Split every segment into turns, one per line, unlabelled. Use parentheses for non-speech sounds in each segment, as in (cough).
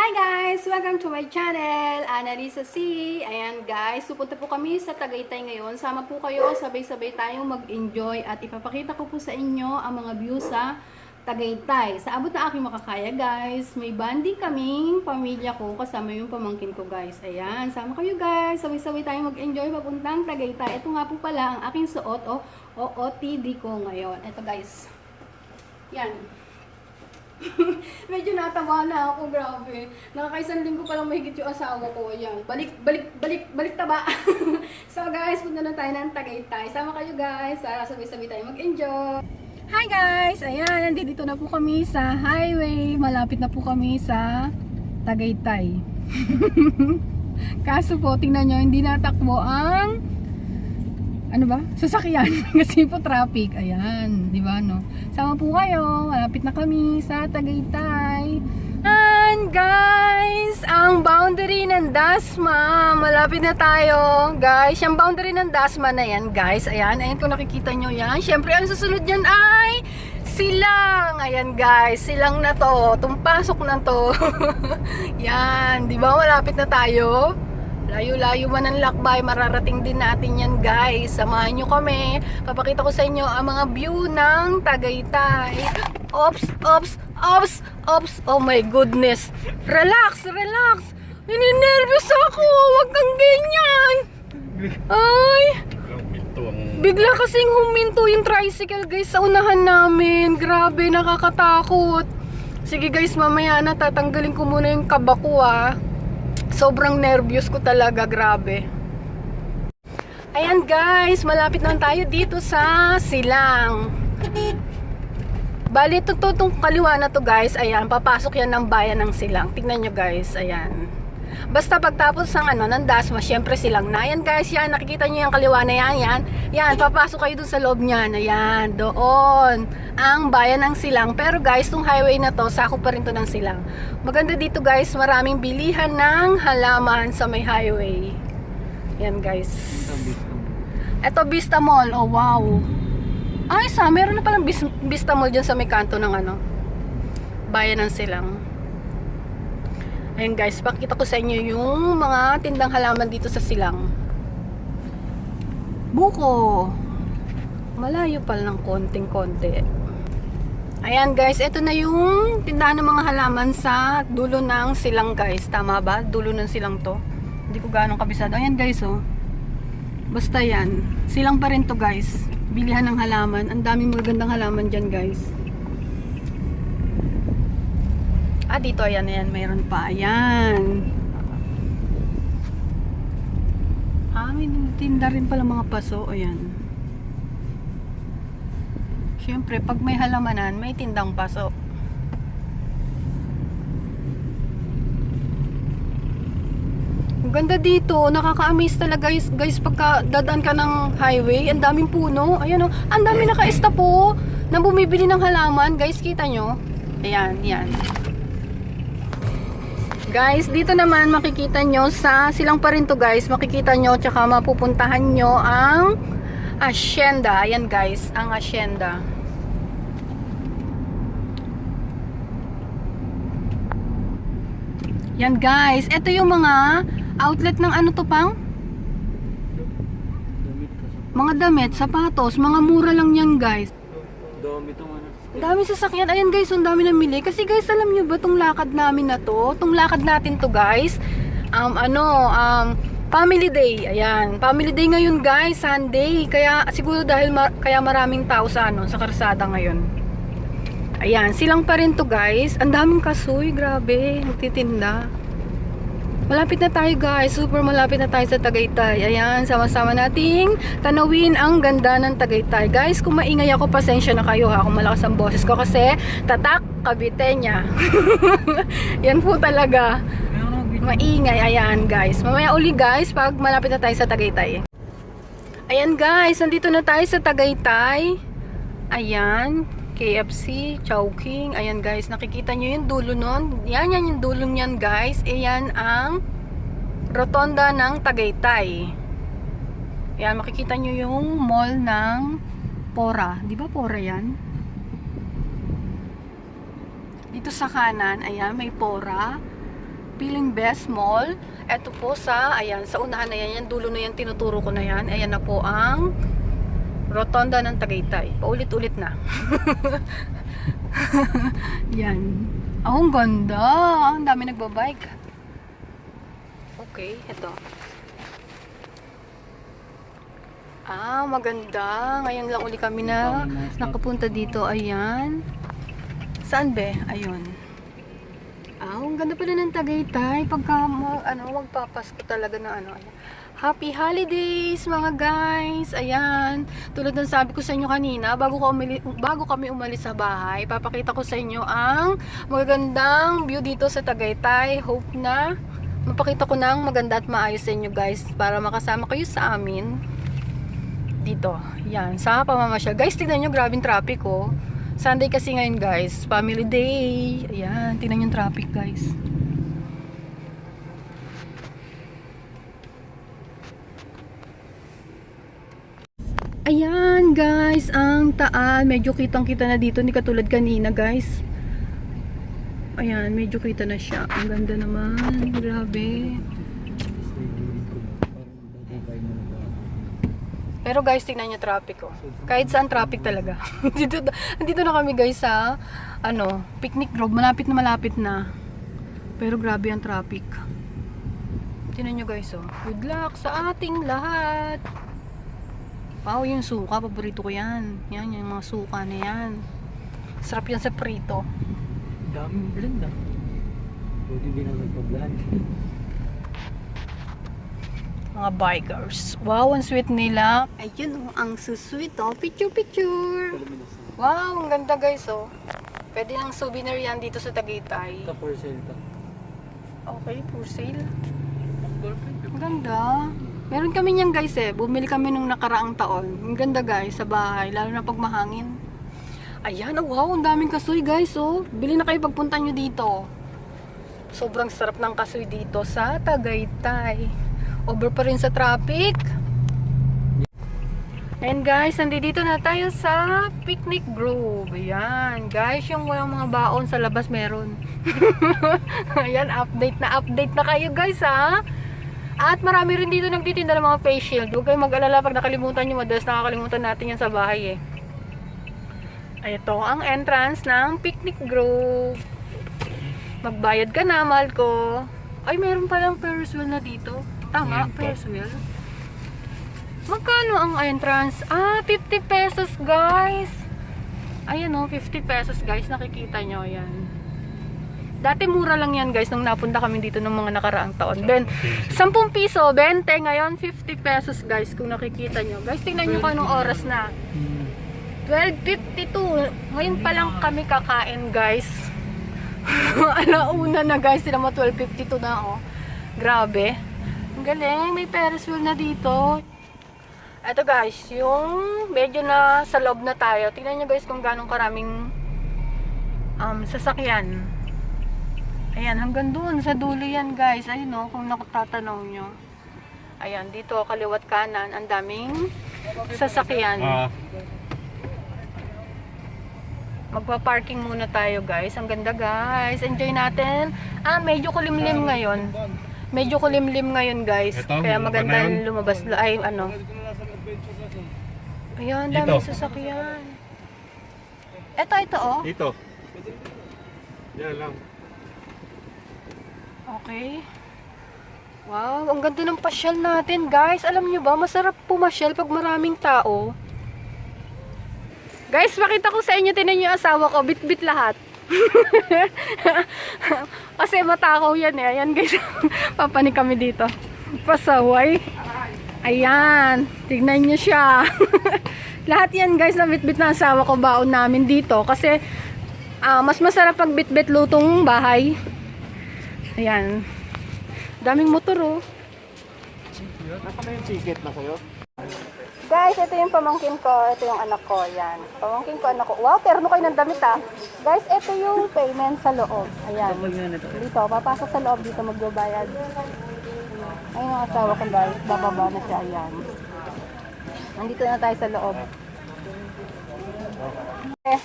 Hi guys! Welcome to my channel, Annalisa C. Ayan guys, pupunta po kami sa Tagaytay ngayon. Sama po kayo, sabay-sabay tayong mag-enjoy at ipapakita ko po sa inyo ang mga view sa Tagaytay. Sa abot na aking makakaya guys, may banding kaming pamilya ko kasama yung pamangkin ko guys. Ayan, sama kayo guys, sabay-sabay tayong mag-enjoy papuntang Tagaytay. Ito nga po pala ang aking suot o OOTD ko ngayon. Ito guys, yan. (laughs) Medyo natawa na ako, grabe. Nakakaisang linggo pa lang mahigit yung asawa ko. Ayan, balik, balik, balik, balik taba. (laughs) so guys, punta na tayo ng Tagaytay. Sama kayo guys, para sabay-sabay tayo mag-enjoy. Hi guys! Ayan, nandito na po kami sa highway. Malapit na po kami sa Tagaytay. (laughs) Kaso po, tingnan nyo, hindi natakbo ang ano ba? Sasakyan (laughs) kasi po traffic. Ayan, di ba no? Sama po kayo. Malapit na kami sa Tagaytay. And guys, ang boundary ng Dasma, malapit na tayo. Guys, yung boundary ng Dasma na yan, guys. Ayan, ayan kung nakikita nyo yan. Siyempre, ang susunod yan ay silang. Ayan guys, silang na to. Tumpasok na to. (laughs) yan, di ba? Malapit na tayo. Layo-layo man ang lakbay, mararating din natin yan guys. Samahan nyo kami. Papakita ko sa inyo ang mga view ng Tagaytay. Ops, ops, ops, ops. Oh my goodness. Relax, relax. Nininervous ako. Huwag kang ganyan. Ay. Bigla kasing huminto yung tricycle guys sa unahan namin. Grabe, nakakatakot. Sige guys, mamaya na tatanggalin ko muna yung kabako ah. Sobrang nervyos ko talaga, grabe. Ayan guys, malapit na tayo dito sa Silang. Bali, tututong kaliwa na to guys. Ayan, papasok yan ng bayan ng Silang. Tingnan nyo guys, ayan. Basta pagtapos ng ano, ng dasma, syempre silang na. Yan guys, yan, nakikita nyo yung kaliwa na yan, yan. Yan, papasok kayo dun sa loob niyan. Ayan, doon. Ang bayan ng silang. Pero guys, tong highway na to, sako pa rin to ng silang. Maganda dito guys, maraming bilihan ng halaman sa may highway. Yan guys. Ito Vista Mall. Oh wow. Ay, sa meron na palang Vista Mall diyan sa may kanto ng ano. Bayan ng Silang. Ayan guys, pakita ko sa inyo yung mga tindang halaman dito sa silang. Buko. Malayo pa lang konting-konti. Ayan guys, ito na yung tindahan ng mga halaman sa dulo ng silang guys. Tama ba? Dulo ng silang to. Hindi ko gaano kabisado. Ayan guys oh. Basta yan. Silang pa rin to guys. Bilihan ng halaman. Ang daming magandang halaman dyan guys. Ah, dito, ayan, ayan, mayroon pa. Ayan. Ah, may tinda rin pala mga paso. Ayan. Siyempre, pag may halamanan, may tindang paso. ganda dito, nakaka-amaze talaga guys, guys pagka dadaan ka ng highway, ang daming puno, ayan oh, ang dami naka-estapo oh, na bumibili ng halaman, guys kita nyo, ayan, yan. Guys, dito naman makikita nyo sa silang pa rin to guys. Makikita nyo tsaka mapupuntahan nyo ang asyenda. Ayan guys, ang asyenda. Yan guys, ito yung mga outlet ng ano to pang? Mga damit, sapatos, mga mura lang yan guys
dami itong ano.
Ang dami sasakyan. Ayan guys, ang dami namili. Kasi guys, alam nyo ba tong lakad namin na to? Tong lakad natin to guys. Um, ano, um, Family Day, ayan. Family Day ngayon guys, Sunday. Kaya siguro dahil mar kaya maraming tao sa ano, sa karsada ngayon. Ayan, silang pa rin to guys. Ang daming kasuy, grabe, nagtitinda. Malapit na tayo guys, super malapit na tayo sa Tagaytay. Ayan, sama-sama nating tanawin ang ganda ng Tagaytay. Guys, kung maingay ako, pasensya na kayo ha, kung malakas ang boses ko kasi tatak kabite niya. (laughs) Yan po talaga. Maingay, ayan guys. Mamaya uli guys, pag malapit na tayo sa Tagaytay. Ayan guys, nandito na tayo sa Tagaytay. Ayan, KFC, Chowking. Ayan guys, nakikita nyo yung dulo nun. Yan, yan yung dulo niyan guys. Ayan ang rotonda ng Tagaytay. Ayan, makikita nyo yung mall ng Pora. Di ba Pora yan? Dito sa kanan, ayan, may Pora. Piling Best Mall. Ito po sa, ayan, sa unahan na yan, yan dulo na yan, tinuturo ko na yan. Ayan na po ang Rotonda ng Tagaytay. Paulit-ulit na. (laughs) yan. Oh, ang ganda. Ang dami nagbabike. Okay, ito. Ah, maganda. Ngayon lang uli kami na nakapunta dito. Ayan. Saan be? Ayun. Ah, ang ganda pala ng Tagaytay. Pagka ano, magpapasko talaga ng ano. Ayan. Happy holidays mga guys! Ayan, tulad ng sabi ko sa inyo kanina, bago, ko umali, bago kami umalis sa bahay, papakita ko sa inyo ang magandang view dito sa Tagaytay. Hope na mapakita ko ng maganda at maayos sa inyo guys para makasama kayo sa amin dito. Yan, sa pamamasyal. Guys, tignan nyo, grabing traffic oh. Sunday kasi ngayon guys, family day. Ayan, tignan yung traffic guys. Ayan guys, ang taan. Medyo kitang kita na dito, ni katulad kanina guys. Ayan, medyo kita na siya. Ang ganda naman. Grabe. Pero guys, tingnan nyo traffic ko. Kahit saan traffic talaga. (laughs) dito, dito na kami guys sa ano, picnic grove. Malapit na malapit na. Pero grabe ang traffic. Tingnan nyo guys oh. Good luck sa ating lahat. Wow, yung suka. Paborito ko yan. Yan, yung mga suka na yan. Sarap yan sa prito.
Daming blend ah. Buti di na nagpa-blend. (laughs)
Mga bikers. Wow, ang sweet nila. Ayun oh, ang susweet oh. Picture, picture. Wow, ang ganda guys oh. Pwede lang souvenir yan dito sa Tagaytay.
Ito for sale to.
Okay, for sale. Ang ganda. Meron kami niyan guys eh. Bumili kami nung nakaraang taon. Ang ganda guys sa bahay. Lalo na pag mahangin. Ayan, oh, wow. Ang daming kasoy guys oh. Bili na kayo pagpunta nyo dito. Sobrang sarap ng kasoy dito sa Tagaytay. Over pa rin sa traffic. And guys, nandito na tayo sa Picnic Grove. Ayan, guys, yung walang mga baon sa labas meron. (laughs) Ayan, update na update na kayo guys ha. At marami rin dito nagtitinda ng mga face shield. Huwag kayong mag-alala pag nakalimutan nyo. Madalas nakakalimutan natin yan sa bahay eh. Ito ang entrance ng Picnic Grove. Magbayad ka na, mahal ko. Ay, meron palang Ferris wheel na dito. Tama,
po.
Ferris wheel. Magkano ang entrance? Ah, 50 pesos, guys. Ayan oh, 50 pesos, guys. Nakikita nyo, yan. Dati mura lang yan, guys, nung napunta kami dito ng mga nakaraang taon. Ben, 10 piso, 20. Ngayon, 50 pesos, guys, kung nakikita nyo. Guys, tingnan nyo kung anong oras na. 12.52. Ngayon pa lang kami kakain, guys. (laughs) Alauna na, guys. Sila mo 12.52 na, oh. Grabe. Ang galing. May Ferris wheel na dito. Ito, guys. Yung medyo na sa loob na tayo. Tingnan nyo, guys, kung ganong karaming um, sasakyan. Ayan, hanggang doon. Sa dulo yan, guys. Ayun, oh, kung nakatatanong nyo. Ayan, dito, kaliwat kanan. Ang daming sasakyan. Magpa-parking muna tayo guys. Ang ganda guys. Enjoy natin. Ah, medyo kulimlim ngayon. Medyo kulimlim ngayon guys.
Ito,
Kaya
yung
maganda
pa na yun.
lumabas. Ay, ano. Ayan, dami
Dito.
sasakyan. Ito, ito oh.
Dito. Yan lang.
Okay. Wow, ang ganda ng pasyal natin guys. Alam nyo ba, masarap pumasyal pag maraming tao. Guys, makita ko sa inyo, tinan yung asawa ko, bit-bit lahat. (laughs) Kasi matakaw yan eh. Ayan guys, (laughs) papanik kami dito. Pasaway. Ayan, tignan nyo siya. (laughs) lahat yan guys, na bit-bit na asawa ko, baon namin dito. Kasi, ah, mas masarap pag bit-bit lutong bahay. Ayan. Daming motor oh.
Nasa na yung ticket na sa'yo?
Guys, ito yung pamangkin ko. Ito yung anak ko. Yan. Pamangkin ko, anak ko. Wow, terno kayo ng damit ah. Guys, ito yung payment sa loob. Ayan. Dito, papasok sa loob dito magbabayad. Ayun ang asawa ko guys, bababa na siya, ayan. Nandito na tayo sa loob. Eh.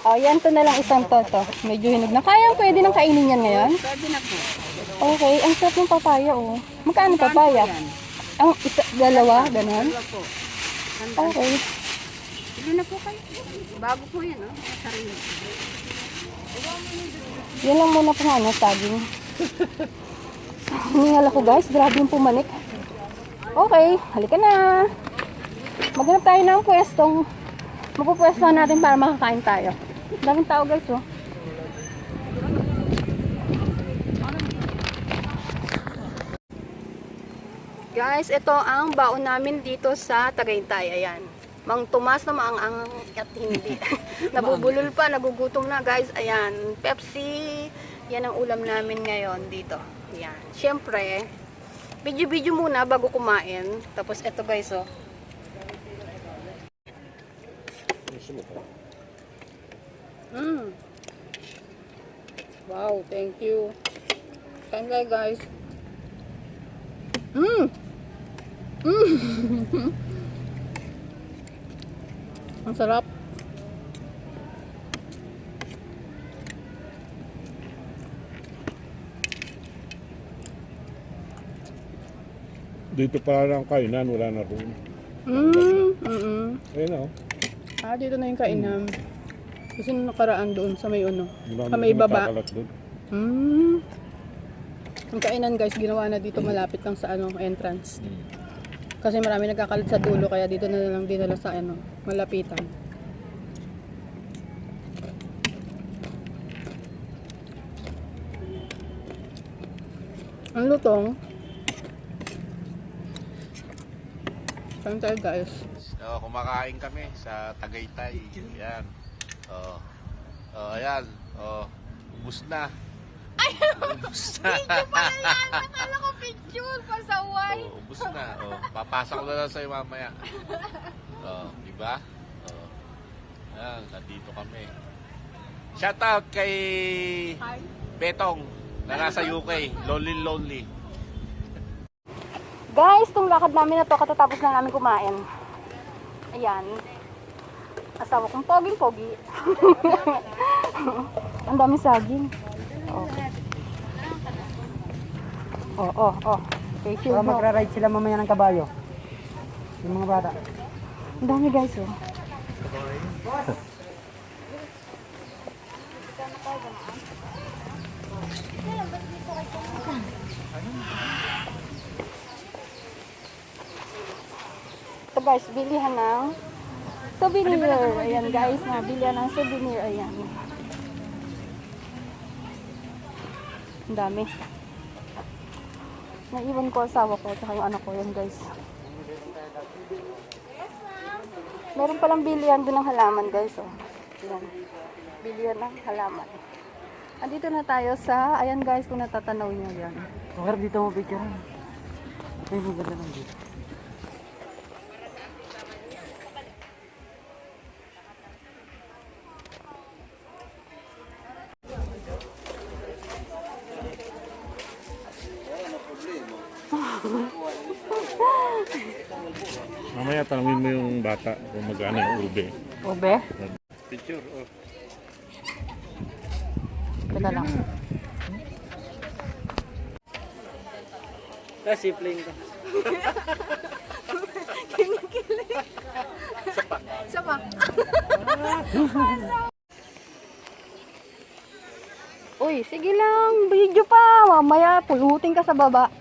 Oh, yan to na lang isang toto. Medyo hinog na. Kaya pwede nang kainin yan ngayon?
Pwede na po.
Okay, ang sarap ng papaya oh. Magkano papaya? Ang isa, dalawa, ganon?
Dalawa po.
Okay.
Bili na po kayo. Bago po yan, oh. Sarili.
Yan lang muna po ano, saging. Hiningal ako guys, grabe yung pumanik. Okay, halika na. Maghanap tayo ng pwestong mapupwestuhan natin para makakain tayo. Daming tao guys oh. Guys, ito ang baon namin dito sa Tagaytay. Ayan. Mang Tomas na maang at hindi. (laughs) Nabubulol pa, nagugutom na guys. Ayan. Pepsi. Yan ang ulam namin ngayon dito. Ayan. Siyempre, video-video muna bago kumain. Tapos ito guys oh. Mm. Wow, thank you. Kain kayo guys. Mm. Mm. (laughs) Ang sarap.
Dito pa lang kainan, wala na room.
Mm. Mm.
Ayun oh.
Ah, dito na yung kainan. Kasi nung nakaraan doon sa may ano. Sa may baba. Mm. Ang kainan guys, ginawa na dito malapit lang sa ano, entrance. Kasi marami nagkakalat sa dulo kaya dito na lang dinala sa ano, malapitan. Ang lutong. Saan tayo guys?
Oh, kumakain kami sa Tagaytay. Ayan. Oh. Oh, ayan. Oh, ubus na. Ay, (laughs) ubus na.
Akala ko picture, pasaway.
oh, ubus na. Oh, papasok ko na lang sa'yo mamaya. Oh, di ba? Oh. Ayan, nandito kami. Shout out kay
Hi.
Betong na nasa UK. Lonely Lonely.
Guys, itong lakad namin na to, katatapos lang namin kumain. Ayan. Asawa kong poging-pogi. (laughs) Ang dami saging. Oh. Oh, oh, oh. Okay, sure mo.
magra-ride sila mamaya ng kabayo. Yung mga bata.
Ang dami guys, oh. Ito guys, bilihan ng souvenir. Ayan guys, na bilihan ng souvenir. Ayan. Ang dami. Naiwan ko asawa ko, tsaka yung anak ko. Yan guys. Meron palang bilihan doon ng halaman guys. Oh. Yan. Bilihan ng halaman. Andito na tayo sa, ayan guys, kung natatanaw nyo yan.
Okay, dito mo picture. Ay, maganda lang dito.
Mamaya tanongin mo yung bata kung magkano yung ube.
Ube?
Picture, oh.
Teka lang.
Tapos sipling ko.
Isa pa. Uy, sige lang. Video pa. Mamaya, pulutin ka sa baba.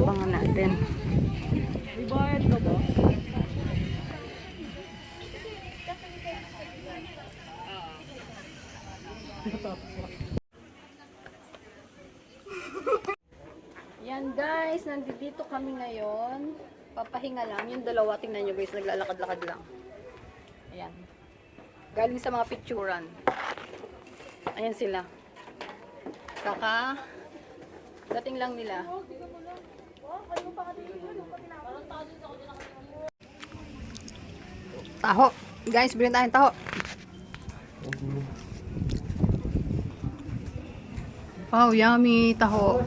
Abangan natin. Guys, nandito kami ngayon. Papahinga lang. Yung dalawa, tingnan nyo guys, naglalakad-lakad lang. Ayan. Galing sa mga picturan. Ayan sila. Kaka, dating lang nila. Taho. Guys, bilhin tayong taho. Wow, yummy taho.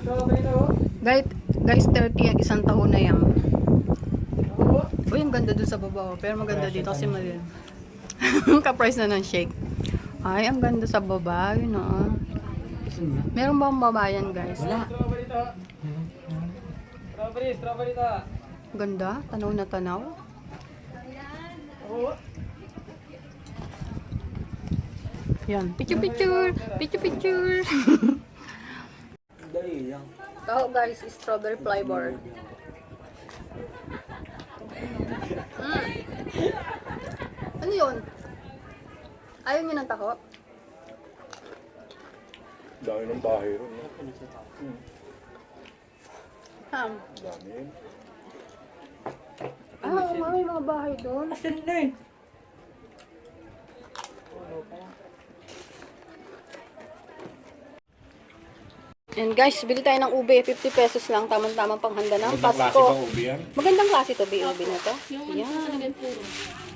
Guys, guys 30 ang isang taho na yan. Uy, ang ganda dun sa baba. oh. Pero maganda dito kasi mali. (laughs) Ka-price na ng shake. Ay, ang ganda sa baba. Yun oh. Meron ba ang babayan, guys? Wala. Ganda. Tanaw na tanaw. Yan. Picture, picture. Picture, picture. (laughs) Taho guys, is strawberry flavor. Mm. Ano yun? Ayaw niyo ng taho?
Dami ng bahay ron. No?
Ham.
Dami yun.
Ah, may mga bahay doon.
Asan na eh?
And guys, bili tayo ng ube, 50 pesos lang, tamang-tamang panghanda ng
Magandang klase
Pasko.
pang ubi yan.
Magandang klase to, ube na to. Yan.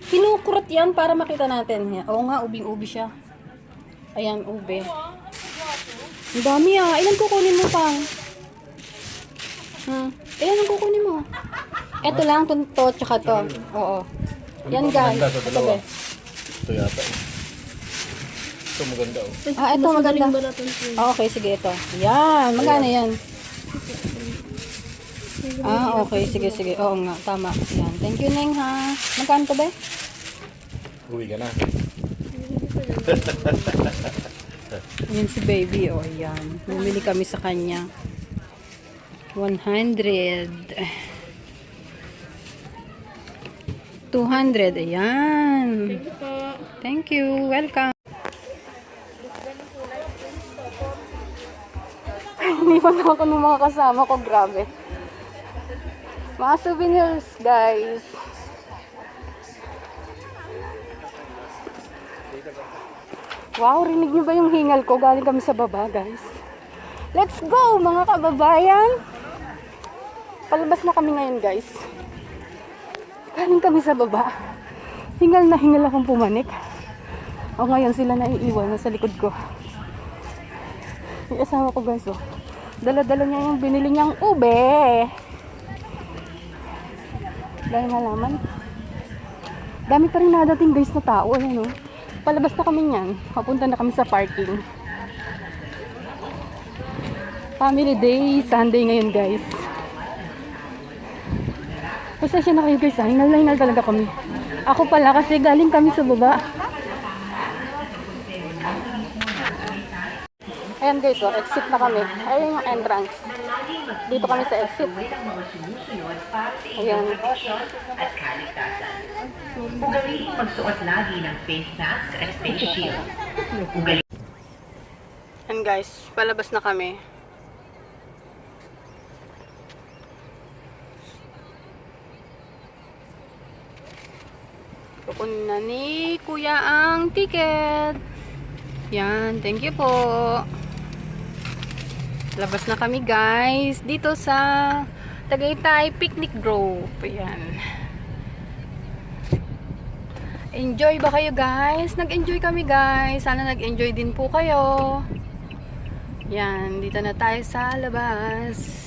Kinukurot yan para makita natin. Yan. Oo nga, ubing-ubi siya. Ayan, ube. Ang dami ah. Ilan kukunin mo pang? Hmm. Ilan ang kukunin mo? Ito lang, to, to tsaka to. Oo. Yan guys.
maganda sa
Ito
dalawa?
be.
Ito yata. eh. Ito maganda oh.
Ah, ito maganda. Ah, okay, sige ito. Yan, magkano yan? Ah, okay, sige, sige. Oo nga, tama. Yan. Thank you, Neng, ha. Magkano to, be?
Uwi ka na. (laughs)
Yan si baby, oh, yan. Bumili kami sa kanya. 100. 200, ayan. Thank you, welcome. Hindi pa na ako ng mga kasama ko, grabe. Mga souvenirs, guys. Wow, rinig niyo ba yung hingal ko? Galing kami sa baba, guys. Let's go, mga kababayan! Palabas na kami ngayon, guys. Galing kami sa baba. Hingal na hingal akong pumanik. O ngayon sila naiiwan na sa likod ko. Yung asawa ko, guys, oh. Dala-dala niya yung binili niyang ube. Dahil halaman. Dami pa rin nadating, guys, na tao. Ayan, oh. Palabas na kami niyan. Papunta na kami sa parking. Family day, Sunday ngayon guys. Pasensya na kayo guys, ah. hingal na talaga kami. Ako pala kasi galing kami sa baba. Ayan guys, oh, exit na kami. Ayun yung entrance. Dito kami sa exit. Ayan.
Ugaliin magsuot lagi ng face at face shield.
Guys, palabas na kami. Kukunin na ni Kuya ang ticket. Yan, thank you po. Labas na kami guys. Dito sa Tagaytay Picnic Grove. Yan. Enjoy ba kayo guys? Nag-enjoy kami guys. Sana nag-enjoy din po kayo. Yan, dito na tayo sa labas.